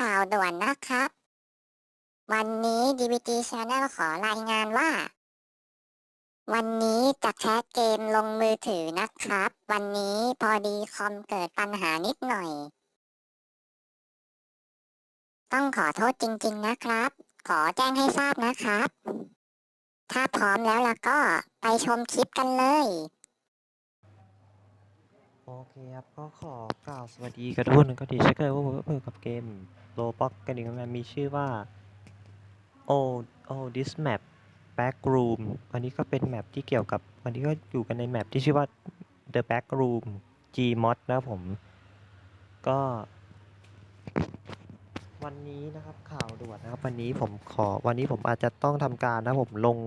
ข่าวด่วนนะครับ วันนี้ DVT Channel ขอรายงานว่า วันนี้จะแคสเกมลงมือถือนะครับ วันนี้พอดีคอมเกิดปัญหานิดหน่อย ต้องขอโทษจริง ๆ นะครับ ขอแจ้งให้ทราบนะครับ ถ้าพร้อมแล้วล่ะก็ไปชมคลิปกันเลยโอเคครับ ก็ขอกล่าวสวัสดีกันทุกคนก็ดีเช่นเคยว่าผมก็เปิดกับเกม โลบ็อกกันอีกแล้วมีชื่อว่า oh oh this map back room วันนี้ก็เป็นแมปที่เกี่ยวกับวันนี้ก็อยู่กันในแมปที่ชื่อว่า the back room gmod นะผม ก็ วันนี้นะครับข่าวด่วนนะครับ วันนี้ผมขอวันนี้ผมอาจจะต้องทำการนะผมลง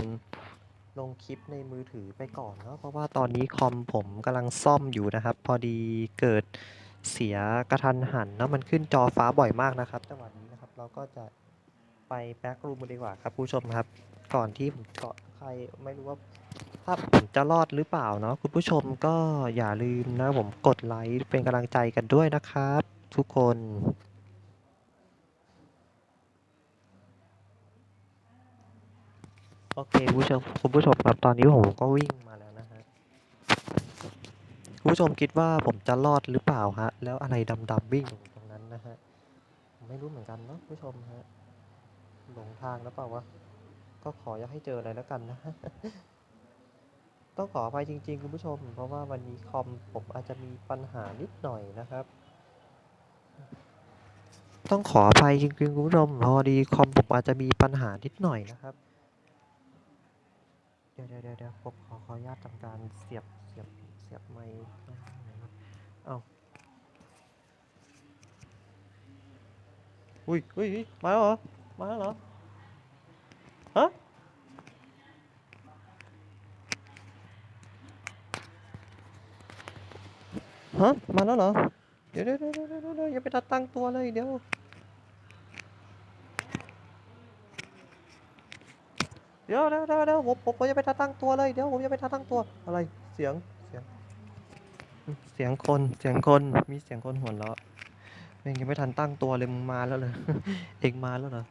ลงคลิปในมือถือไปก่อนเนาะเพราะว่าตอนนี้คอมผมกำลังซ่อมอยู่นะครับ พอดีเกิด เสียกระทันหันเนาะมันขึ้นจอฟ้าบ่อยมากนะครับจังหวะนี้นะครับเราก็จะไปแบ็กรูมดีกว่าครับผู้ชมครับ ก่อนที่ผมเกาะใครไม่รู้ว่าถ้าผมจะรอดหรือเปล่าเนาะคุณผู้ชมก็อย่าลืมนะผมกดไลค์เป็นกำลังใจกันด้วยนะครับ ทุกคนโอเคคุณผู้ชมคุณผู้ชมครับตอนนี้ผมก็วิ่งมา คุณผู้ชมคิดว่าผมจะรอดหรือเปล่าฮะ แล้วอะไรดำๆวิ่งอยู่ตรงนั้นนะฮะไม่รู้เหมือนกันเนาะผู้ชมฮะหลงทางแล้วเปล่าวะก็ขออย่าให้เจออะไรแล้วกันนะต้องขออภัยจริง ๆ คุณผู้ชม เพราะว่าวันนี้คอมผมอาจจะมีปัญหานิดหน่อยนะครับ ต้องขออภัยจริงๆคุณผู้ชมพอดีคอมผมอาจจะมีปัญหานิดหน่อยนะครับ เดี๋ยวเดี๋ยวเดี๋ยวผมขอขออนุญาตทำการเสียบเสียบ ยบไมค์นะครับเอาอุ้ยอุ้ยมาแล้วเหรอ มาแล้วเหรอ ฮะ ฮะ มาแล้วเหรอ เดี๋ยวเดี๋ยวเดี๋ยวเดี๋ยวอย่าไปตัดตั้งตัวเลยเดี๋ยวเดี๋ยวเดี๋ยวเดี๋ยวผมผมผมจะไปตั้งตัวเลย เดี๋ยวผมจะไปตั้งตัว อะไร เสียง เสียงคน เสียงคน มีเสียงคนหัวเราะเองยังไม่ทันตั้งตัวเลยมึงมาแล้วเลยเองมาแล้วเหรอ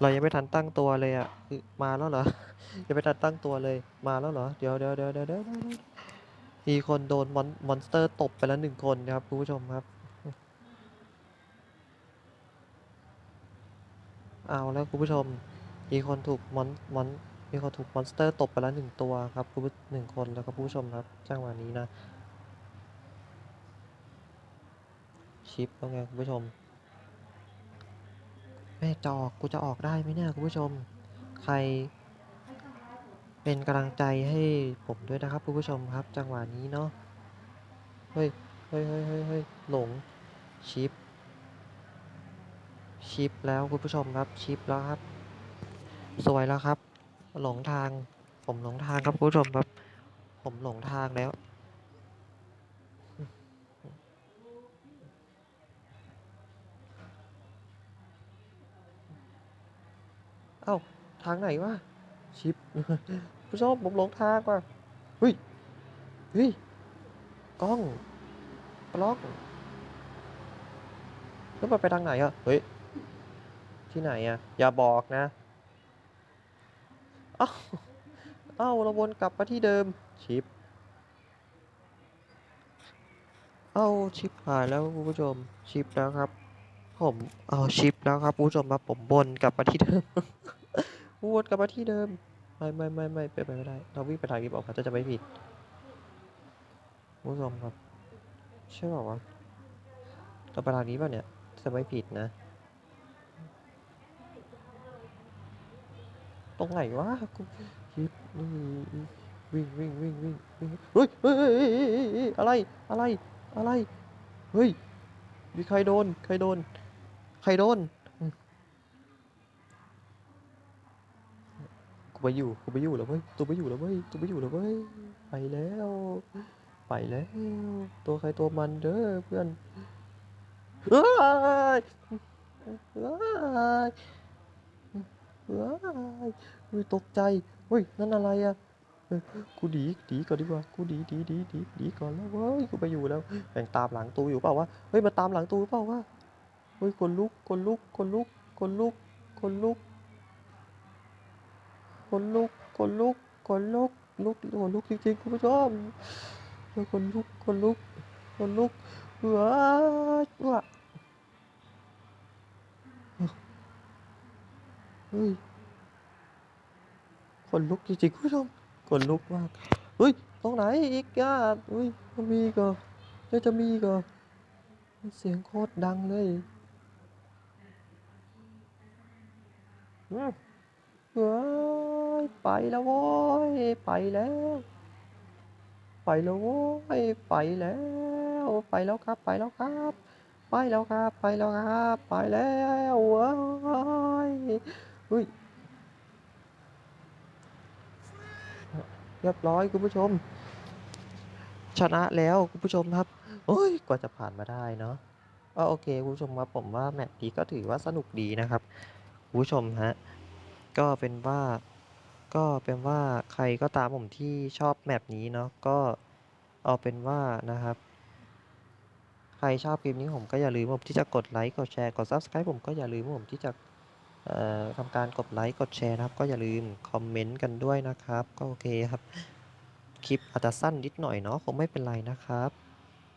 เรายังไม่ทันตั้งตัวเลยอะมาแล้วเหรอ ยังไม่ทันตั้งตัวเลย มาแล้วเหรอ เดี๋ยวเดี๋ยวเดี๋ยวเดี๋ยวเดี๋ยวเดี๋ยวมีคนโดนมอนมอนสเตอร์ตบไปแล้วหนึ่งคนนะครับคุณผู้ชมครับ เอาแล้วคุณผู้ชม มีคนถูกมอนมอน มีคนถูกมอนสเตอร์ตบไปแล้วหนึ่งตัวครับคุณผู้หนึ่งคนแล้วก็ผู้ชมครับจังหวะนี้นะ ชิปแล้วไงคุณผู้ชมแม่จะออกกูจะออกได้ไหมเนี่ยคุณผู้ชม ใคร เป็นกำลังใจให้ผมด้วยนะครับคุณผู้ชมครับ จังหวะนี้เนาะเฮ้ยเฮ้ยเฮ้ยเฮ้ยเฮ้ยหลงชิป ชิปแล้วคุณผู้ชมครับชิปแล้วครับ สวยแล้วครับ หลงทาง ผมหลงทางครับคุณผู้ชมครับ ผมหลงทางแล้ว เอ้า ทางไหนวะ ชิปผู้ชมผมหลงทางว่ะเฮ้ย เฮ้ย กล้องกล้องแล้วมันไปทางไหนอะเฮ้ย ที่ไหนอะอย่าบอกนะ อ้าเอ้าเราวนกลับมาที่เดิมชิปเอาชิปหายแล้วคุณผู้ชมชิปแล้วครับ ผมเอาชิปแล้วครับคุณผู้ชมครับผมวนกลับมาที่เดิมวนกลับมาที่เดิมไม่ไม่ไม่ไม่เป็นไปไม่ได้ เราวิ่งไปทางนี้บอกครับจะจะไม่ผิดคุณผู้ชมครับใช่เปล่าวะเราไปทางนี้ป่ะเนี่ยจะไม่ผิดนะ ตรงไหนวะกูชิปนี่วิ่งวิ่งวิ่งวิ่งวิ่งเฮ้ยเฮ้ยอะไรอะไรอะไรเฮ้ยมีใครโดนใครโดนใครโดนกูไปอยู่กูไปอยู่แล้วเว้ยตัวไปอยู่แล้วเว้ยตัวไปอยู่แล้วเว้ยไปแล้ว ไปแล้ว ตัวใครตัวมันเด้อเพื่อนเอ้ยเอ้ยเฮ้ย เฮ้ยตกใจเฮ้ยนั่นอะไรอะกูดีดีก่อนดีกว่ากูดีดีดีดีดีก่อนแล้วเว้ยกูไปอยู่แล้วแม่งตามหลังตูอยู่เปล่าวะเฮ้ยมาตามหลังตูเปล่าวะเฮ้ยคนลุกคนลุกคนลุกคนลุกคนลุกคนลุกคนลุกคนลุกลุกคนลุกจริงๆคุณผู้ชมเฮ้ยคนลุกคนลุกคนลุกเฮ้ยว้า เฮ้ยคนลุกจริงๆคุณผู้ชมคนลุกมากเฮ้ยตรงไหนอีกอะเฮ้ยมันมีก็แล้วจะมีก็เสียงโคตรดังเลยเฮ้ยไปแล้วโว้ยไปแล้ว ไปแล้วโว้ยไปแล้ว ไปแล้วครับ ไปแล้วครับ ไปแล้วครับ ไปแล้วครับ ไปแล้วเว้ย ฮ้ยเรียบร้อยคุณผู้ชม ชนะแล้วคุณผู้ชมครับโอ้ยกว่าจะผ่านมาได้เนาะก็โอเคคุณผู้ชมครับผมว่าแมตช์นี้ก็ถือว่าสนุกดีนะครับคุณผู้ชมฮะก็เป็นว่าก็เป็นว่าใครก็ตามผมที่ชอบแมปนี้เนาะก็เอาเป็นว่านะครับ ใครชอบคลิปนี้ผมก็อย่าลืมผมที่จะกดไลค์กดแชร์กด subscribe ผมก็อย่าลืมผมที่จะ ทำการกดไลค์กดแชร์นะครับ ก็อย่าลืมคอมเมนต์กันด้วยนะครับ ก็โอเคครับ คลิปอาจจะสั้นนิดหน่อยเนาะคงไม่เป็นไรนะครับ